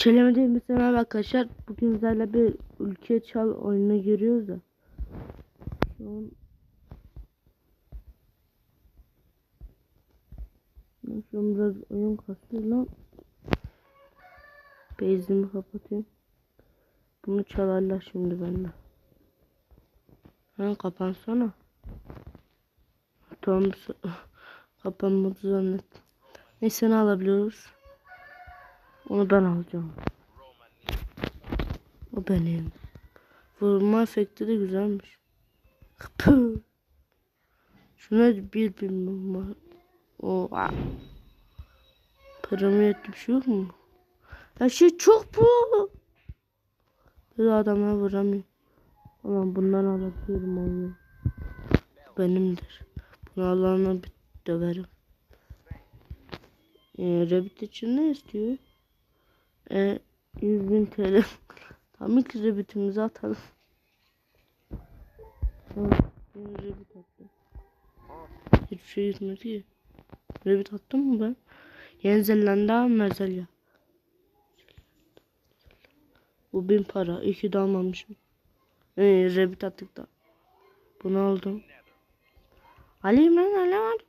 Çelemediğimiz merhaba arkadaşlar. Bugün sizlerle bir ülke çal oyunu görüyoruz da. Şu an Şu an biraz oyun kasıyor lan. Bezimi kapatayım. Bunu çalarlar şimdi bende. Ha kapansana. Tamam kapanmadı zannettim. Neyse ne alabiliyoruz? Onu ben alacağım. O benim. Vurma efekti de güzelmiş. Püh. Şuna bir bir numara. O ah. Paramı yetti bir şey yok mu? Her şey çok pahalı. Bir adamlar vuramıyor. Ulan bundan alabiliyorum onu. Benimdir. Bunu alana bir döverim. Ee, Rabbit için ne istiyor? Ee, 100 bin TL. Tamam ki Rabbit'imizi atalım. Tamam, ben Rabbit attım. Hiçbir şey gitmedi ki. Rabbit attım mı ben? Yeni Zelanda Mezelya. Bu bin para. İyi ki de almamışım. Ee, Rabbit attık da. Bunu aldım. Alayım lan alamadım.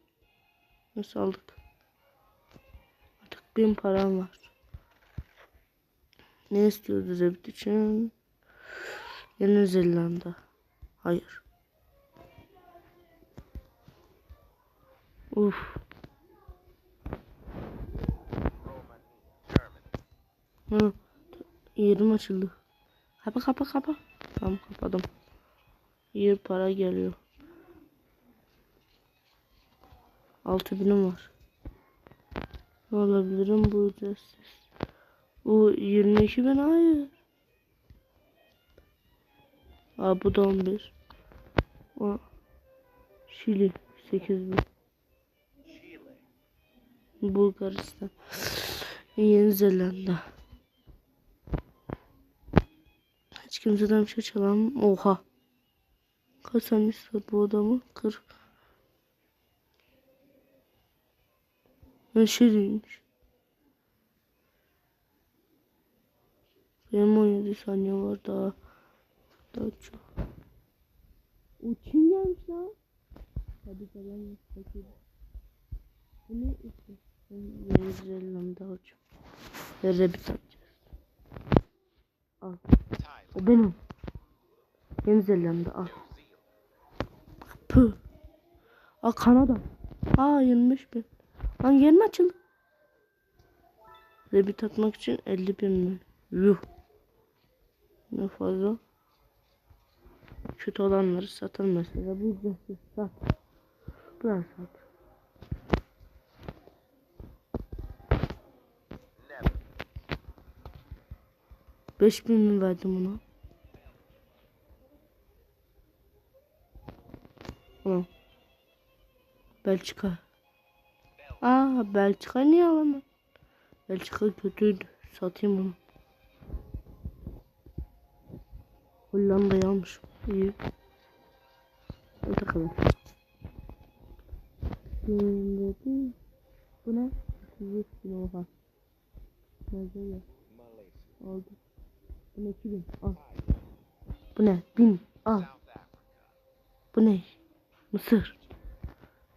Nasıl aldık? Artık bin param var. Ne istiyordu Rabbit için? Yeni Zelanda. Hayır. Uf. Hı. Yerim açıldı. Kapa kapa kapa. Tamam kapadım. Yer para geliyor. Altı binim var. Ne alabilirim bu ücretsiz. Bu 22 bin hayır. Aa bu da 11. O Şili 8 bin. Bulgaristan. Yeni Zelanda. Hiç kimseden bir şey çalamam. Oha. Kaç bu adamı? 40. Ne şey değilmiş. Benim 17 saniye var daha. Daha çok. O kim gelmiş lan? Hadi falan bakayım. Bu ne işte? Yeni Zelanda hocam. Ve rabbit atacağız. Al. O benim. Yeni Zelanda al. Püh. Aa Kanada. Aa 25 bin. Lan yeni mi açıldı? Rabbit atmak için 50 bin mi? Yuh. Ne fazla. Kötü olanları satın mesela. Bu ücretsiz sat. Biraz sat. Beş bin mi verdim ona? Tamam. Belçika. Aa Belçika niye alamam? Belçika kötüydü. Satayım onu. Hollanda'yı almışım. İyi. Hadi bakalım. Bu ne? 200 bin oha. Nerede ya? Oldu. Bu ne 2000? Al. Bu ne? 1000. Al. Bu ne? Mısır.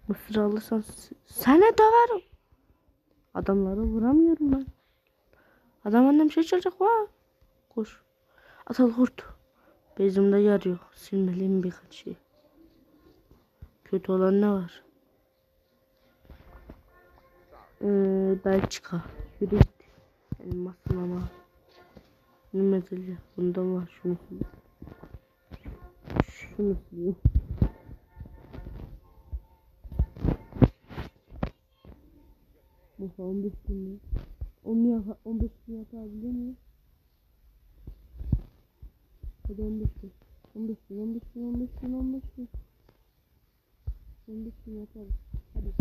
Mısır alırsan sana döverim. Adamları vuramıyorum ben. Adam annem şey çalacak va. Koş. Atal hurt. Bezimde yer yok. Silmeliyim birkaç şey. Kötü olan ne var? Ee, Belçika. Yürü git. Elmasın ama. Ne mesele? Bunda var. Şunu. Şunu sileyim. Bu 15 bin mi? 10 yaka, 15 bin yapabiliyor muyum? Hadi 15 bin. 15 bin, 15 bin, 15 bin, 15 bin. 15 bin yaparız. Hadi.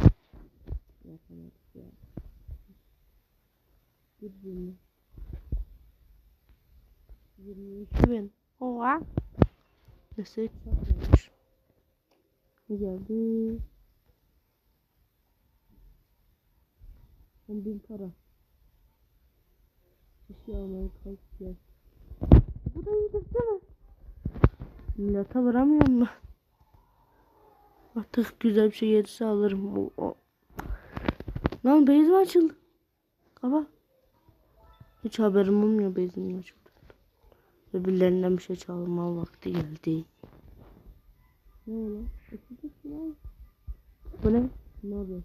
Yapamadık ya. Bir bin. 22 bin. Oha. Çarpmamış. Geldi. 10 bin para. Bir şey almaya kalkacağız. Bu indirsene. Millete vuramıyorum ben. Artık güzel bir şey gelirse alırım. O, o. Lan bezim açıldı. Kaba. Hiç haberim olmuyor bezimin açıldı. Öbürlerinden bir şey çalma vakti geldi. Ne oluyor? Bu ne? Ne oluyor?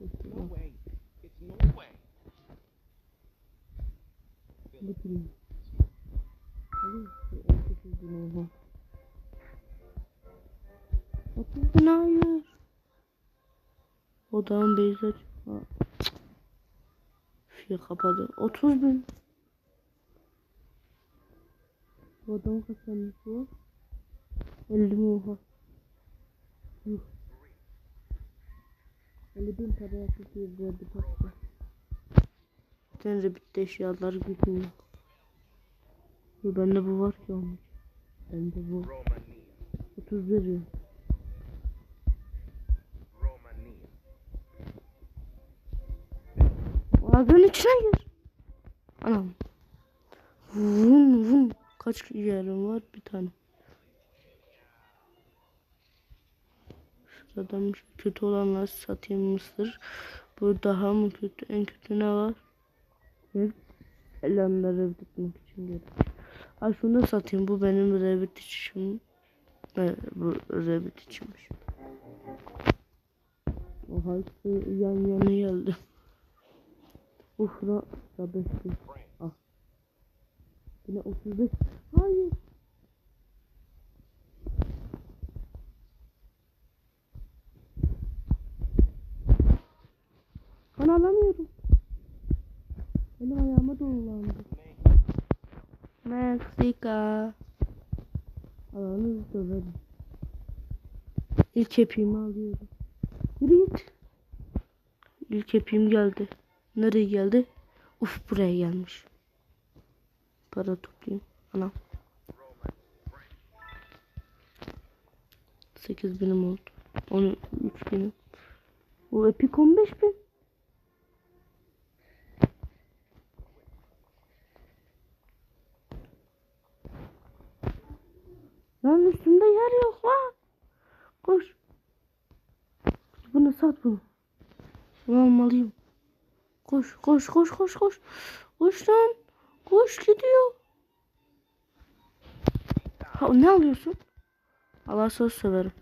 No way. It's no way. Bitireyim. 30 bin oldu. 30 bin hayır. Odağın beyzi aç. Şey kapadı. 30 bin. Odağın kaçanmış bu. 50 mi oha. Yuh. bin paraya tutuyor bu arada. Sen de bitti eşyalar gitmiyor. Bende bu var ki olmuş. Bende bu. Romania. 30 veriyor. Ağzının içine gir. Anam. Vun vun. Kaç yerim var? Bir tane. Şuradan şey kötü olanlar satayım mısır. Bu daha mı kötü? En kötü ne var? Elanları bitmek için gerek. Ha şunu da satayım. Bu benim Revit için. Evet, bu Revit içinmiş. Oha ikisi yan yana geldi. Ufra da 5 bin. Al. Yine 35. Hayır. Ben alamıyorum. Benim ayağıma dolandı. Meksika. Alanı döverim. İlk hepimi alıyorum. Yürü git. İlk hepim geldi. Nereye geldi? Uf buraya gelmiş. Para toplayayım. Anam. 8 binim oldu. 13 binim. Bu epik 15 bin. Lan üstünde yer yok lan. Koş. Bunu sat bunu. Bunu almalıyım. Koş koş koş koş koş. Koş lan. Koş gidiyor. Ha, ne alıyorsun? Allah söz severim.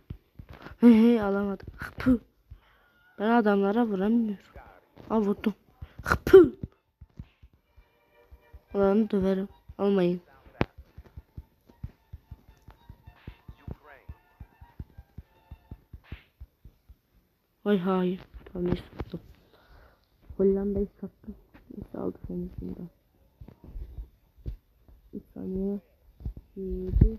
He he alamadım. Püh. Ben adamlara vuramıyorum. Al vurdum. Püh. Alanı döverim. Almayın. Ay hayır. Tamam neyse sattım. Hollanda'yı sattım. Neyse aldı senin yüzünden. Bir saniye. Yedi.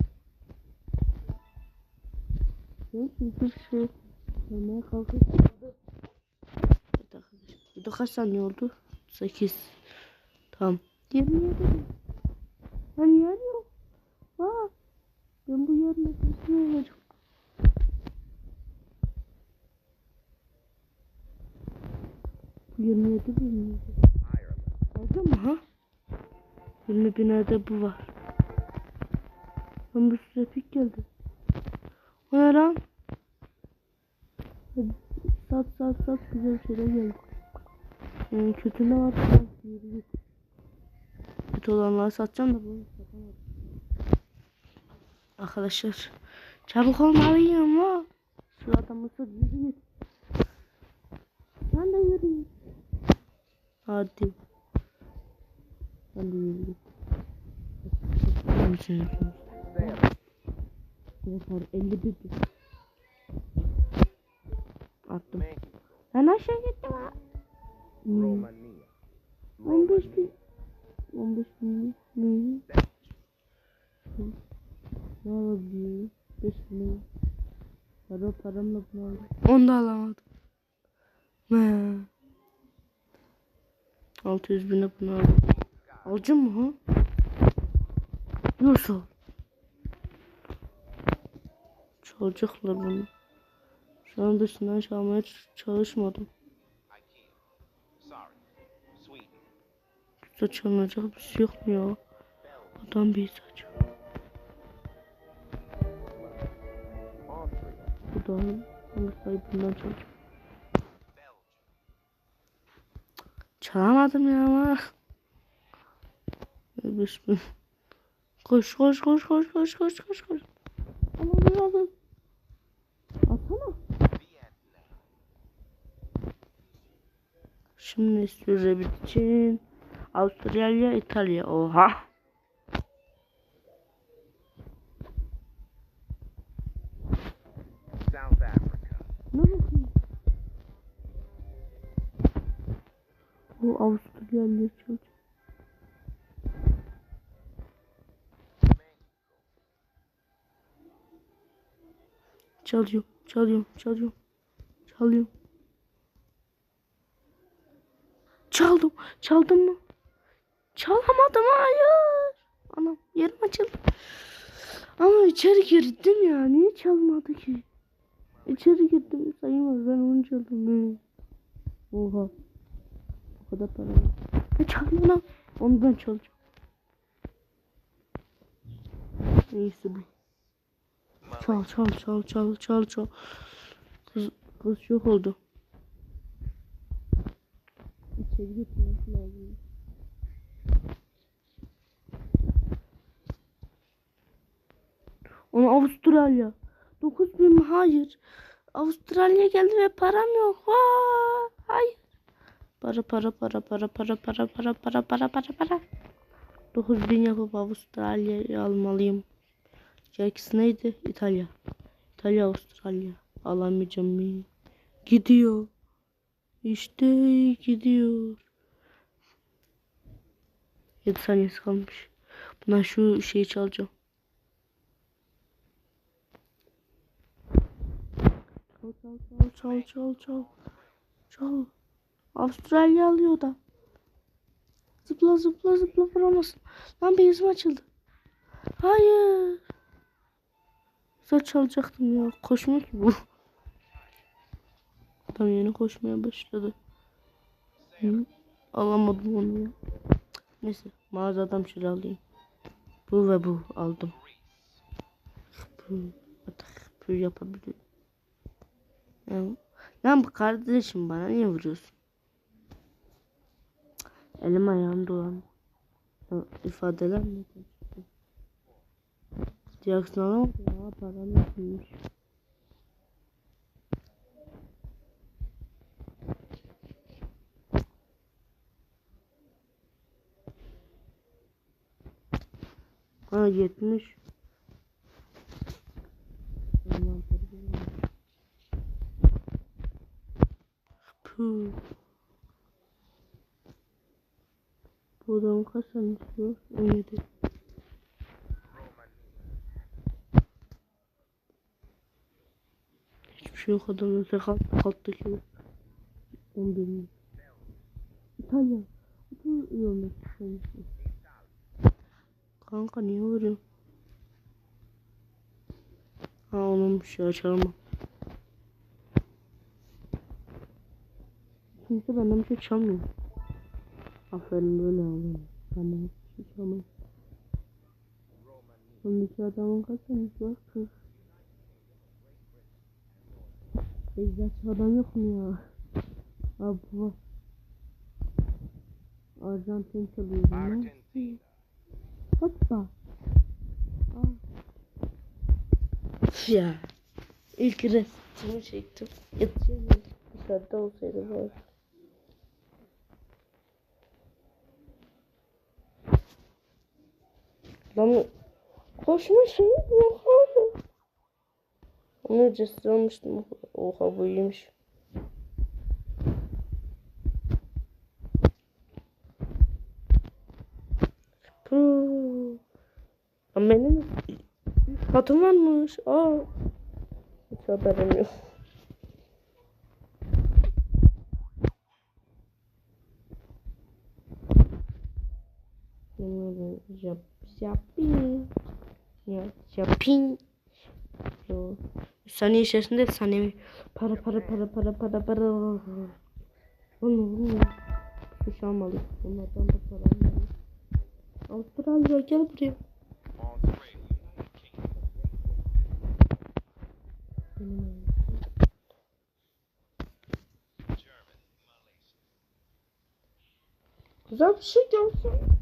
Ben çünkü şey yapmaya kalkıp. Bir de kaç saniye oldu? 8. Tamam. 27. Ben yer yok. Aa, ben bu yer nefesini alacağım. Bu 27 bin miydi? Ireland. Aldı mı ha? 20 binerde bu var. Ben bir sürü geldi. O ne lan? Sat sat sat güzel şeyler geldi. Yani kötü ne var? Kötü olanları satacağım da bunu satamadım. Arkadaşlar çabuk olmalıyım ha. Şu adamı sat yürü git. Sen de yürü git. Hadi. Ben de yürü git. Misin? Yeter 51 bin. Attım. Romania. Ben aşağı gittim ha. Hmm. Romania. 15 bin. 15 bin. Ne? Ne alabiliyorum? 5 bin. Para paramla bunu aldım. Onu da alamadım. Ne? 600 bine bunu aldım. Alacağım mı? Nasıl? Çalacaklar bunu. Şu an dışından çalmaya çalışmadım. IKEA. Sorry. Sweden. Saç alınacak bir şey yok mu ya? Adam bir saç. Bu da hangi sahibinden çalacak? Çalamadım ya ama. Bismillah. Koş koş koş koş koş koş koş koş. Aman Allah'ım. Atsana. Şimdi süre için Avustralya, İtalya. Oha. Bu Avustralya çocuk. Çalıyorum, çalıyorum, çalıyorum, çalıyorum. Çaldım, çaldım mı? Çalamadım, hayır. Anam, yerim açıldı. Ama içeri girdim ya, niye çalmadı ki? İçeri girdim sayılmaz, ben onu çaldım. Ne? Oha. O kadar para var. Ne çalıyor lan? Onu ben çalacağım. Neyse bu. Çal çal çal çal çal çal. Kız, kız yok oldu. İçeri gitmesi lazım. Onu Avustralya. 9000 mi? Hayır. Avustralya geldi ve param yok. Vaa, hayır. Para para para para para para para para para para para. 9000 yapıp Avustralya'yı almalıyım. Jax neydi? İtalya. İtalya Avustralya. Alamayacağım mı? Gidiyor. İşte gidiyor. 7 saniyesi kalmış. Buna şu şeyi çalacağım. Çal çal çal çal çal çal. Çal. Avustralya alıyor da. Zıpla zıpla zıpla vuramasın. Lan bir yüzüm açıldı. Hayır. Saç çalacaktım ya. Koşmuyor ki bu. Adam yeni koşmaya başladı. Hı? Alamadım onu ya. Neyse mağazadan şöyle alayım. Bu ve bu aldım. Artık bu yapabilirim. Ya, bu kardeşim bana niye vuruyorsun? Elim ayağım dolan. Ya, ifadeler mi? Jackson alamadı ya param yokmuş. Ha 70. Envanteri bulamadım. Puh. Bu adam kaç tane istiyor? 17. şey o kadar öte kat, kattaki 11 bin. İtalya. İtalya yolda düşünmüşsün. Şey Kanka niye vuruyor? Ha onun bir şey açarım. Kimse benden bir şey çalmıyor. Aferin böyle alayım. Benden bir şey çalmıyor. Öndeki adamın kaç tanesi var? Ejderha adam yok mu ya? Abi bu Arjantin çalıyor bunlar. Hoppa. Ya. İlk resmimi çektim. Yatacağım. Dışarıda olsaydı böyle. Lan koşma şeyi. Onu cesur almıştım. Oha bu iyiymiş. Puh. Benim hatım varmış. Aa. Hiç haberim yok. Jap, japin. Ya, japin. Yo saniye içerisinde saniye. Para para para para para para. Onu onu kuş şey almalı onlardan da para almalı al para al ya gel buraya. Güzel bir şey gelsin.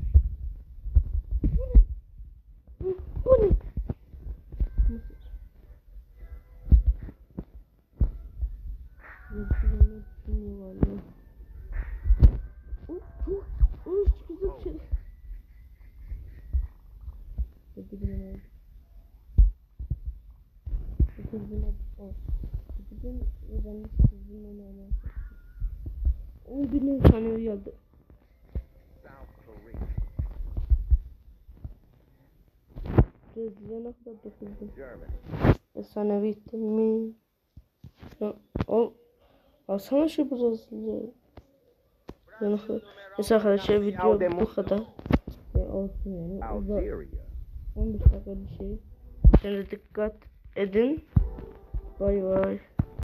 Efsane geldi. South Korea, Rezil'e ne kadar dokuz bin. Germany, Efsanevi gittin mi? Al. Alsana şu. Yani, neyse arkadaşlar video bu kadar. Ve olsun yani. O da Algeria, 15 dakika bir şey. Kendinize dikkat edin. Bay bay.